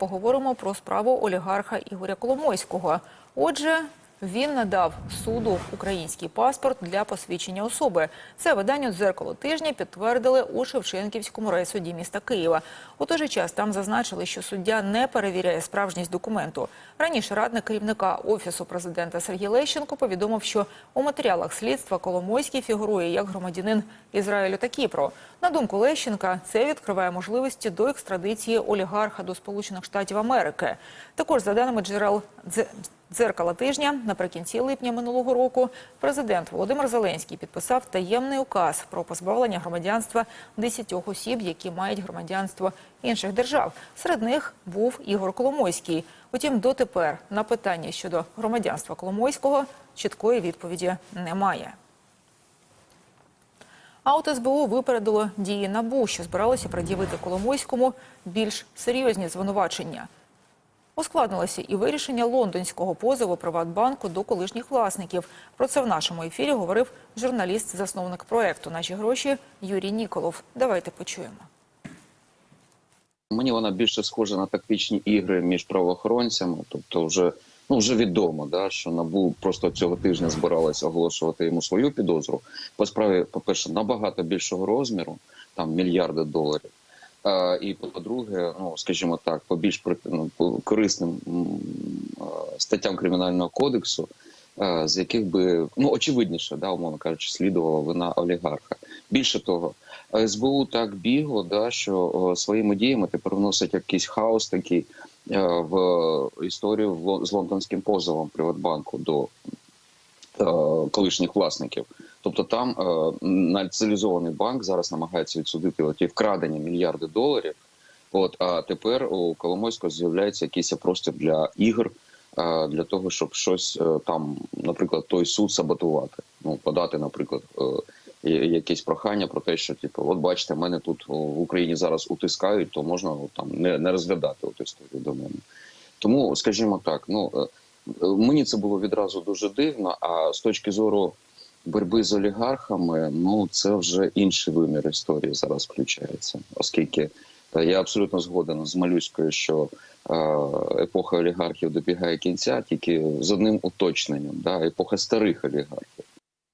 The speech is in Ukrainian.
поговоримо про справу олігарха Ігоря Коломойського. Отже, він надав суду український паспорт для посвідчення особи. Це виданню дзеркало тижня підтвердили у Шевченківському райсуді міста Києва. У той же час там зазначили, що суддя не перевіряє справжність документу. Раніше радник керівника офісу президента Сергій Лещенко повідомив, що у матеріалах слідства Коломойський фігурує як громадянин Ізраїлю та Кіпру. На думку Лещенка, це відкриває можливості до екстрадиції олігарха до Сполучених Штатів Америки. Також за даними джерел «Дзе- Дзеркала тижня наприкінці липня минулого року президент Володимир Зеленський підписав таємний указ про позбавлення громадянства 10 осіб, які мають громадянство інших держав. Серед них був Ігор Коломойський. Утім, дотепер на питання щодо громадянства Коломойського чіткої відповіді немає. А от СБУ випередило дії НАБУ, що збиралося пред'явити Коломойському більш серйозні звинувачення. Ускладнилося і вирішення лондонського позову Приватбанку до колишніх власників. Про це в нашому ефірі говорив журналіст-засновник проекту Наші гроші Юрій Ніколов. Давайте почуємо. Мені вона більше схожа на тактичні ігри між правоохоронцями. Тобто, вже ну вже відомо, да що набу просто цього тижня збиралася оголошувати йому свою підозру по справі, по перше, набагато більшого розміру, там мільярди доларів. І по-друге, ну скажімо так, по більш ну, по корисним статтям кримінального кодексу, з яких би ну очевидніше, да, умовно кажучи, слідувала вина олігарха. Більше того, СБУ так бігло, да, що своїми діями тепер вносить якийсь хаос такий в історію з лондонським позовом Приватбанку до колишніх власників. Тобто там е, націоналізований банк зараз намагається відсудити оті вкрадені мільярди доларів. От а тепер у Коломойського з'являється якийсь простір для ігор. е, Для того щоб щось е, там, наприклад, той суд саботувати, ну подати, наприклад, якесь прохання про те, що типу, от бачите, мене тут в Україні зараз утискають, то можна там не, не розглядати от історію до мене. Тому, скажімо так, ну мені це було відразу дуже дивно. А з точки зору боротьби з олігархами, ну це вже інший вимір історії зараз включається, оскільки я абсолютно згоден з Малюською, що е, епоха олігархів добігає кінця, тільки з одним уточненням, да, епоха старих олігархів.